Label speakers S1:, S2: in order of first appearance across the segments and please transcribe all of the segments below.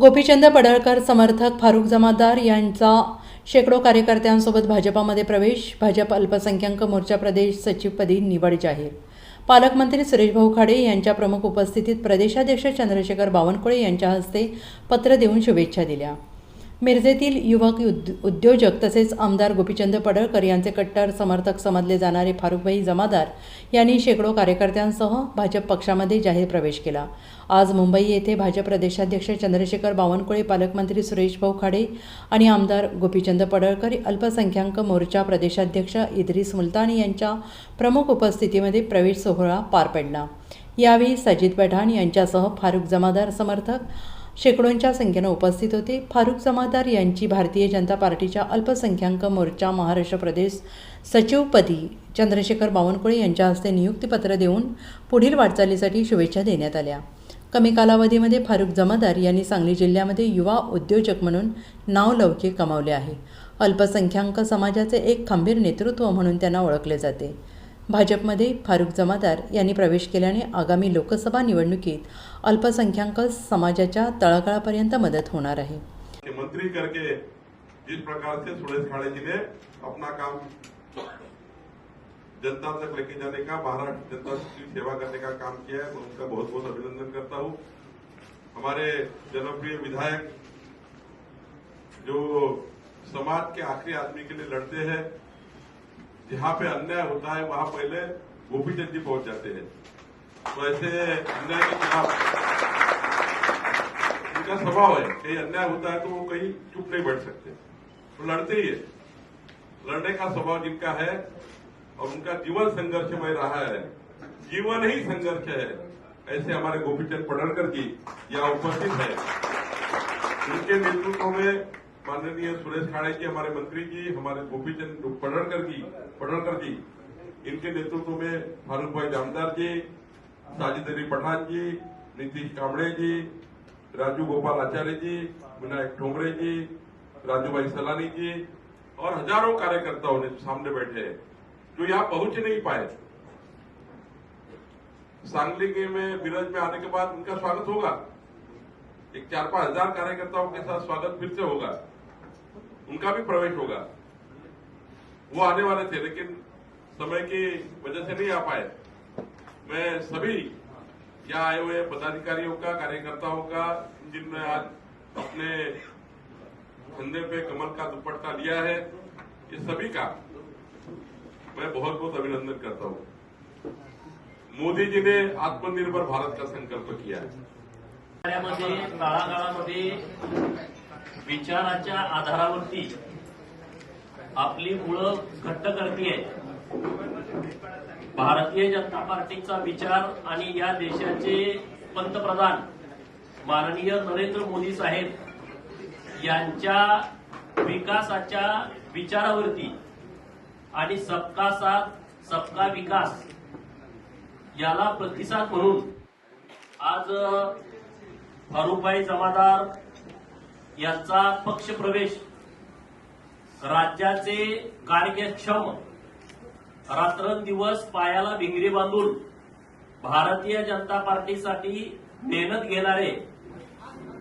S1: गोपीचंद पडळकर समर्थक फारुख जमादार यांचा शेकडो कार्यकर्त्यांसोबत भाजपामध्ये प्रवेश. भाजप अल्पसंख्याक मोर्चा प्रदेश सचिवपदी निवड जाहीर. पालकमंत्री सुरेशभाऊ खाडे यांच्या प्रमुख उपस्थितीत प्रदेशाध्यक्ष चंद्रशेखर बावनकुळे यांच्या हस्ते पत्र देऊन शुभेच्छा दिल्या. मिरजेतील युवक उद उद्योजक तसेच आमदार गोपीचंद पडळकर यांचे कट्टर समर्थक समजले जाणारे फारुखभाई जमादार यांनी शेकडो कार्यकर्त्यांसह भाजप पक्षामध्ये जाहीर प्रवेश केला. आज मुंबई येथे भाजप प्रदेशाध्यक्ष चंद्रशेखर बावनकुळे पालकमंत्री सुरेश भाऊ खाडे आणि आमदार गोपीचंद पडळकर अल्पसंख्याक मोर्चा प्रदेशाध्यक्ष इद्रिस मुलतानी यांच्या प्रमुख उपस्थितीमध्ये प्रवेश सोहळा पार पडला. यावेळी सजिद पठाण यांच्यासह फारुख जमादार समर्थक शेकडोंच्या संख्येनं उपस्थित होते. फारुख जमादार यांची भारतीय जनता पार्टीच्या अल्पसंख्याक मोर्चा महाराष्ट्र प्रदेश सचिवपदी चंद्रशेखर बावनकुळे यांच्या हस्ते नियुक्तीपत्र देऊन पुढील वाटचालीसाठी शुभेच्छा देण्यात आल्या. कमी कालावधीमध्ये फारुख जमादार यांनी सांगली जिल्ह्यामध्ये युवा उद्योजक म्हणून नावलौकिक कमावले आहे. अल्पसंख्याक समाजाचे एक खंबीर नेतृत्व म्हणून त्यांना ओळखले जाते. भाजपमध्ये फारुख जमादार यांनी प्रवेश केल्याने आगामी लोकसभा निवडणुकीत अल्पसंख्याक समाजाच्या तळागाळापर्यंत मदत होणार आहे.
S2: मंत्री करके जिस प्रकार से सुरेश खाड़े जी ने अपना काम जनता तक लेके जाने का महाराष्ट्र जनता की सेवा करने का काम किया है मैं उनका बहुत बहुत अभिनंदन करता हूँ। हमारे जनप्रिय विधायक जो समाज के आखिरी आदमी के लिए लड़ते हैं जहाँ पे अन्याय होता है, वहाँ पहले गोपीचंद जी पहुँच जाते हैं। तो ऐसे अन्याय के खिलाफ उनका स्वभाव है, कहीं अन्याय होता है तो वो कहीं चुप नहीं बैठ सकते। तो लड़ते ही है। लड़ने का स्वभाव जिनका है और उनका जीवन संघर्षमय रहा है, जीवन ही संघर्ष है। ऐसे हमारे गोपीचंद पडळकर जी यहाँ उपस्थित है। उनके नेतृत्व में माननीय सुरेश खाड़े जी, हमारे मंत्री जी, हमारे गोपीचंद पडळकर जी पडळकर जी, इनके नेतृत्व में फारूक भाई जामदार जी, साजिद अली पठान जी, नीतीश कामड़े जी, राजू गोपाल आचार्य जी, विनायक ठोंबरे जी राजू भाई सलानी जी और हज़ारों कार्यकर्ताओं ने सामने बैठे हैं, जो यहाँ पहुँच नहीं पाए। सांगली के में मिरज में आने के बाद उनका स्वागत होगा। एक चार पाँच हज़ार कार्यकर्ताओं के साथ स्वागत फिर से होगा। उनका भी प्रवेश होगा। वो आने वाले थे, लेकिन समय की वजह से नहीं आ पाए। मैं सभी यहाँ आए हुए पदाधिकारियों का, कार्यकर्ताओं का, जिनने आज अपने कंधे पे कमल का दुपट्टा लिया है, ये सभी का मैं बहुत बहुत अभिनंदन करता हूँ। मोदी जी ने आत्मनिर्भर भारत का संकल्प किया है।
S3: विचाराच्या आधारावरती आपली मुळं घट्ट करते भारतीय जनता पार्टीचा विचार आणि या देशाचे पंतप्रधान माननीय नरेंद्र मोदी साहेब यांच्या विकासाच्या विचारावरती आणि सबका साथ सबका विकास याला प्रतिसाद म्हणून आज फारुखभाई जमादार यांचा पक्षप्रवेश. राज्याचे कार्यक्षम रात्रंदिवस पायाला भिंगरी बांधून भारतीय जनता पार्टीसाठी मेहनत घेणारे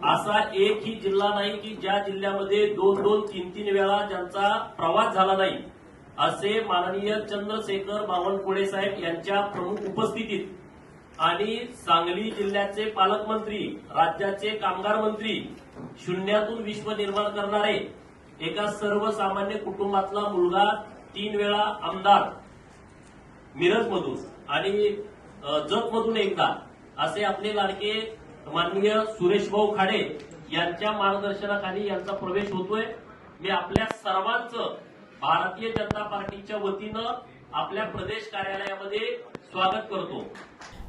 S3: असा एकही जिल्हा नाही की ज्या जिल्ह्यामध्ये दोन दोन तीन तीन वेळा ज्यांचा प्रवास झाला नाही असे माननीय चंद्रशेखर बावनकुळे साहेब यांच्या प्रमुख उपस्थितीत आणि सांगली जिल्ह्याचे पालकमंत्री राज्याचे कामगार मंत्री शून्यातून विश्व निर्माण करणारे एका सर्वसामान्य कुटुंबातला मुलगा तीन वेळा आमदार मिरजमधून आणि जतमधून एकदा असे आपले लाडके माननीय सुरेश भाऊ खाडे यांच्या मार्गदर्शनाखाली यांचा प्रवेश होतोय. मी आपल्या सर्वांचं भारतीय जनता पार्टीच्या वतीनं आपल्या प्रदेश कार्यालयामध्ये स्वागत करतो.